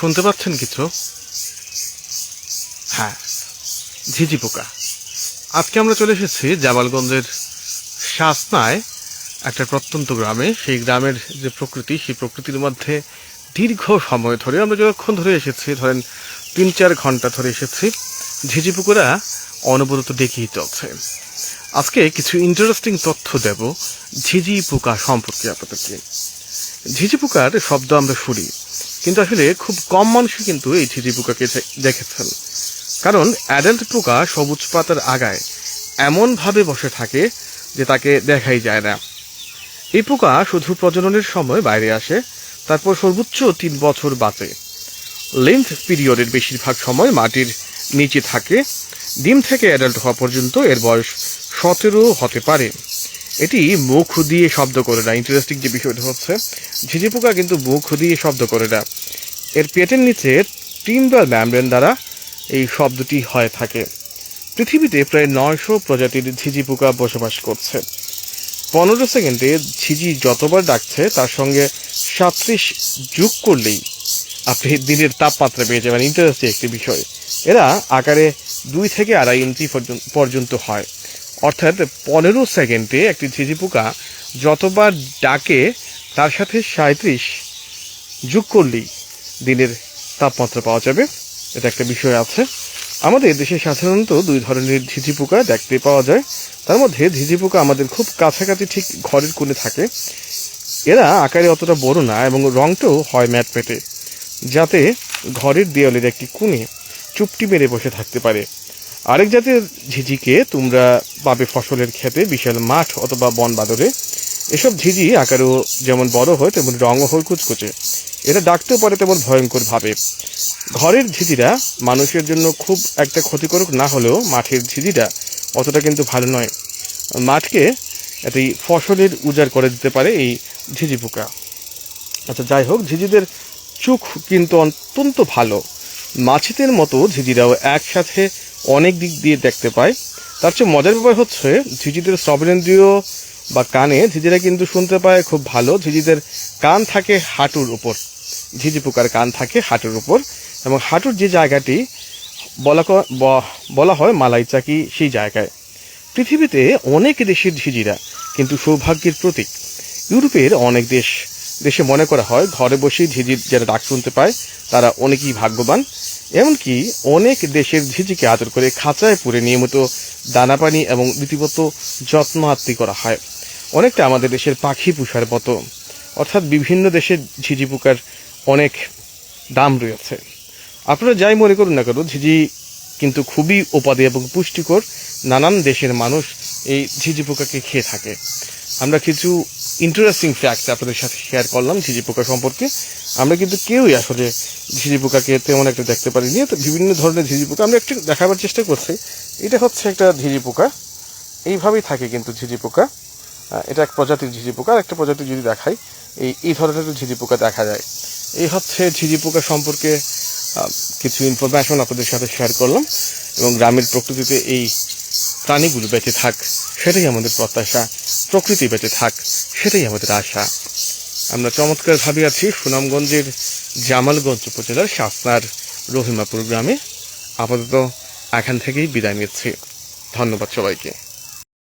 শুনতে পাচ্ছেন কিছু হ্যাঁ ঝিঝি পোকা। আজকে আমরা চলে এসেছি জামালগঞ্জের শাসনায়, একটা প্রত্যন্ত গ্রামে। সেই গ্রামের যে প্রকৃতি, সেই প্রকৃতির মধ্যে দীর্ঘ সময় ধরে আমরা যতক্ষণ ধরে এসেছি, ধরেন তিন চার ঘণ্টা ধরে এসেছি, ঝিঝি পুকুরা অনবরত ডেকেই চলছে। আজকে কিছু ইন্টারেস্টিং তথ্য দেব ঝিঝি পোকা সম্পর্কে আপনাদেরকে। ঝিঝি পোকার শব্দ আমরা শুনি। কিন্তু আসলে খুব কম মানুষই কিন্তু এই ঝিঝি পোকাকে দেখেছেন কারণ অ্যাডাল্ট পোকা সবুজ পাতার আগায় এমনভাবে বসে থাকে যে তাকে দেখাই যায় না। এই পোকা শুধু প্রজননের সময় বাইরে আসে, তারপর সর্বোচ্চ তিন বছর বাঁচে। লেন্থ পিরিয়ডের বেশিরভাগ সময় মাটির নিচে থাকে। ডিম থেকে অ্যাডাল্ট হওয়া পর্যন্ত এর বয়স সতেরো হতে পারে। এটি মুখ দিয়ে শব্দ করে না। ইন্টারেস্টিং যে বিষয়টা হচ্ছে, ঝিঝি পোকা কিন্তু মুখ দিয়ে শব্দ করে না। এর পেটের নিচে টিম্বার ম্যামব্রেন দ্বারা এই শব্দটি হয়ে থাকে। পৃথিবীতে প্রায় নয়শো প্রজাতির ঝিঝি পোকা বসবাস করছে। পনেরো সেকেন্ডে ঝিঝি যতবার ডাকছে, তার সঙ্গে সাতত্রিশ যোগ করলেই আপনি দিনের তাপমাত্রা পেয়ে যাবেন। ইন্টারেস্টিং একটি বিষয়। এরা আকারে দুই থেকে আড়াই ইঞ্চি পর্যন্ত হয়। অর্থাৎ পনেরো সেকেন্ডে একটি ঝিঝি পোকা যতবার ডাকে, তার সাথে সাঁত্রিশ যোগ করলেই দিনের তাপমাত্রা পাওয়া যাবে। এটা একটা বিষয় আছে। আমাদের দেশে সাধারণত দুই ধরনের ঝিঝি পোকা দেখতে পাওয়া যায়। তার মধ্যে ঝিঝি পোকা আমাদের খুব কাছাকাছি ঠিক ঘরের কোণে থাকে। এরা আকারে অতটা বড় না এবং রংটাও হয় ম্যাট পেটে, যাতে ঘরের দেওয়ালের একটি কোণে চুপটি মেরে বসে থাকতে পারে। আরেক জাতের ঝিঝিকে তোমরা পাবে ফসলের ক্ষেতে, বিশাল মাঠ অথবা বন বাদরে এসব ঝিঝি আকারেও যেমন বড় হয়, তেমন রঙও হয়, কুচকুচে। এরা ডাকতেও পারে তেমন ভয়ঙ্কর ভাবে ঘরের ঝিঝিরা মানুষের জন্য খুব একটা ক্ষতিকারক না হলেও মাঠের ঝিঝিটা অতটা কিন্তু ভালো নয়। মাঠকে এটি ফসলের উজাড় করে দিতে পারে এই ঝিঝি পোকা। আচ্ছা যাই হোক, ঝিঝিদের চোখ কিন্তু অত্যন্ত ভালো। মাছিদের মতো ঝিঝিরাও একসাথে অনেক দিক দিয়ে দেখতে পায়। তার চেয়ে মজার ব্যাপার হচ্ছে, ঝিঝিদের শ্রবণেন্দ্রিয় বা কানে ঝিঝিরা কিন্তু শুনতে পায় খুব ভালো। ঝিঝিদের কান থাকে হাঁটুর উপর। ঝিঝি পোকার কান থাকে হাঁটুর উপর। এবং হাঁটুর যে জায়গাটি বলা বলা হয় মালাই চাকি সেই জায়গায়। পৃথিবীতে অনেক দেশের ঝিঝিরা কিন্তু সৌভাগ্যের প্রতীক। ইউরোপের অনেক দেশ দেশে মনে করা হয়, ঘরে বসেই ঝিঝির যারা ডাক শুনতে পায়, তারা অনেকেই ভাগ্যবান। এমনকি অনেক দেশের ঝিঝিকে আদর করে খাঁচায় পুরে নিয়মিত দানা পানি এবং রীতিমত যত্ন আত্মি করা হয়। অনেকটা আমাদের দেশের পাখি পুষার মতো। অর্থাৎ বিভিন্ন দেশের ঝিঝি পোকার অনেক দাম রয়েছে। আপনারা যাই মনে করুন না কেন, ঝিঝি কিন্তু খুবই উপাদেয় এবং পুষ্টিকর। নানান দেশের মানুষ এই ঝিঝি পোকাকে খেয়ে থাকে। আমরা কিছু ইন্টারেস্টিং ফ্যাক্ট আপনাদের সাথে শেয়ার করলাম ঝিঝি পোকা সম্পর্কে। আমরা কিন্তু কেউই আসলে ঝিঝি পোকাকে তেমন একটা দেখতে পারিনি। তো বিভিন্ন ধরনের ঝিঝি পোকা আমরা একটু দেখাবার চেষ্টা করছি। এটা হচ্ছে একটা ঝিঝি পোকা। এইভাবেই থাকে কিন্তু ঝিঝি পোকা। এটা এক প্রজাতির ঝিঝি পোকা। আর একটা প্রজাতি যদি দেখাই, এই এই ধরনের ঝিঝি পোকা দেখা যায়। এই হচ্ছে ঝিঝি পোকা সম্পর্কে কিছু ইনফরমেশন আপনাদের সাথে শেয়ার করলাম। এবং গ্রামের প্রকৃতিতে এই প্রাণীগুলো বেঁচে থাক। সেটাই আমাদের প্রত্যাশা। প্রকৃতি বেঁচে থাক, সেটাই আমাদের আশা। আমরা চমৎকার ভাবি আছি সুনামগঞ্জের জামালগঞ্জ উপজেলার শাসনার রহিমাপুর গ্রামে। আপাতত এখান থেকেই বিদায় নিচ্ছি। ধন্যবাদ সবাইকে।